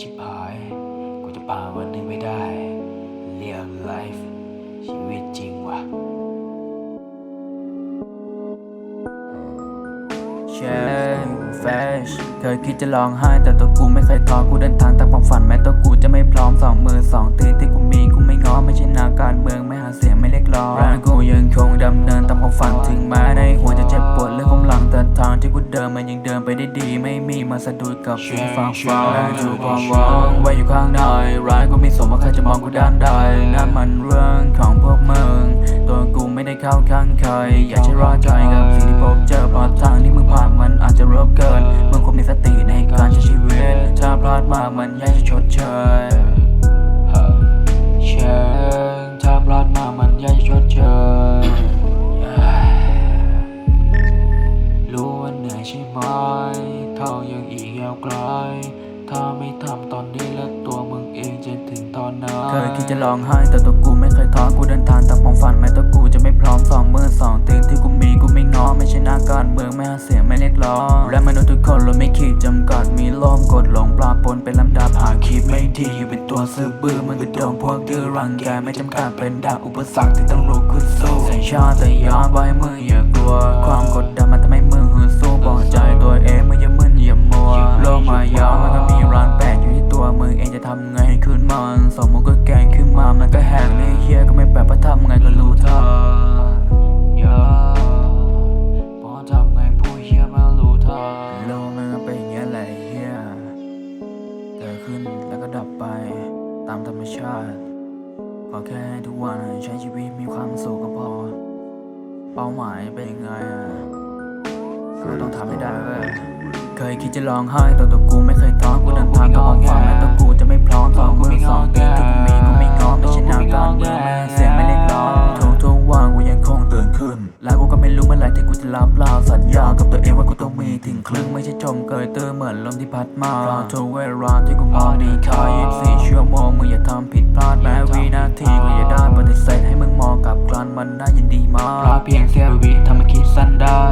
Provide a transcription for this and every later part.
ชิบหาย กูจะผ่านวันนี้ไม่ได้เรียกไลฟ์ชีวิตจริงว่ะเชนแฟชเคยคิดจะร้องไห้แต่ตัวกูไม่เคยท้อกูเดินทางตามความฝันแม้ตัวกูจะไม่พร้อมสองมือสองตีนที่กูมีกูไม่ง้อไม่ใช่นาการเมืองไม่หาเสียงไม่เรียกร้องร่างกูยังคงดำเนินตามความฝันถึงแม้ในหัวจะเจ็บปวดเรื่องของหลังแต่ทางที่กูเดินมันยังเดินไปได้ดี ม่มีมาสะดุดกับสิ่งฟ้าฟ้าและดูความหวังไว้อยู่ข้างในร้ายก็ไม่สมว่าใครจะมองกูด้านใดนั่นมันเรื่องของพวกมึงตัวกูไม่ได้เข้าข้างใคร อยากจะรอใจกับสิ่งที่พบเจอเพราะทางที่มึงผ่านมันอาจจะรบเกินมึงควรมีสติในการใช้ชีวิตถ้าพลาดมามันยากจะชดเชยเชิงถ้าพลาดมามันยากจะชดเชยรู้ว่าเหนื่อยใช่ไหม เขายังอีกยาวไกล ถ้าไม่ทำตอนนี้แล้วตัวมึงเองจะถึงตอนไหนเคยคิดจะร้องไห้แต่ตัวกูไม่เคยท้อกูเดินทางตามความฝันแม้ตัวกูจะไม่พร้อมสองมือสองตีนที่กูมีกูไม่ง้อไม่ใช่หน้าการเมืองไม่หาเสียงไม่เรียกร้องและมนุษย์ทุกคนเราไม่ขีดจำกัดมีโลมกดหลงปลาปนเป็นลำดับหาคิดไม่ดีอยู่เป็นตัวซื่อบื้อมันก็โดนพวกดื้อรังแกไม่จำกัดเป็นดาวอุปสรรคที่ต้องลุกขึ้นสู้สัญชาตญาณไว้มืออย่ากลัว ความกดดันมันทำให้มึงหือสู้ำไงให้คืนมันสมมติก็แกงขึ้นมา มันก็แหกเลยเฮียก็ไม่แปลกว่าทำไงก็รู้ท่าอย่าพอทำไงผู้เชี่ยมารู้ทางโลกมันก็เป็นอย่างเงี้ยแหละเฮียเกิดขึ้นแล้วก็ดับไป ตามธรรมชาติขอแค่ให้ทุกวันใช้ชีวิตมีความสุขก็พอ เป้าหมายเป็นยังไงอะก็ต้องทำให้ได้เคยคิดจะร้องไห้แต่ตัวกูไม่เคยท้อกูเดินทางกับ ไหร่ที่กูจะรับลาสัญญากับตัวเองว่ากูต้องมีถึงครึ่งไม่ใช่จมเกยตื้อเหมือนลมที่พัดมารอทุกเวลาที่กูมองดีค่า24ชั่วโมงมึงอย่าทำผิดพลาดแม้วินาทีกูอย่าได้ปฏิเสธให้มึงมองกลับกลันมันน่ายินดีมาเพราะกเพียงเสี้ยววิทำให้คิดสั้นได้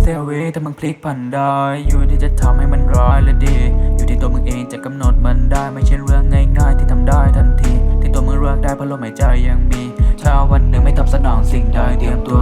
เซลวีถ้ามึงพลิกผันได้อยู่ที่จะทำให้มันร้ายและดี อยู่ที่ตัวมึงเองจะกำหนดมันได้ไม่ใช่เรื่องง่ายๆที่ทำได้ทันที ที่ตัวมึงเลือกได้เพราะลมหายใจยังมีถ้าวันหนึ่งไม่ทำสนองสิ่งใดเตรียมตัว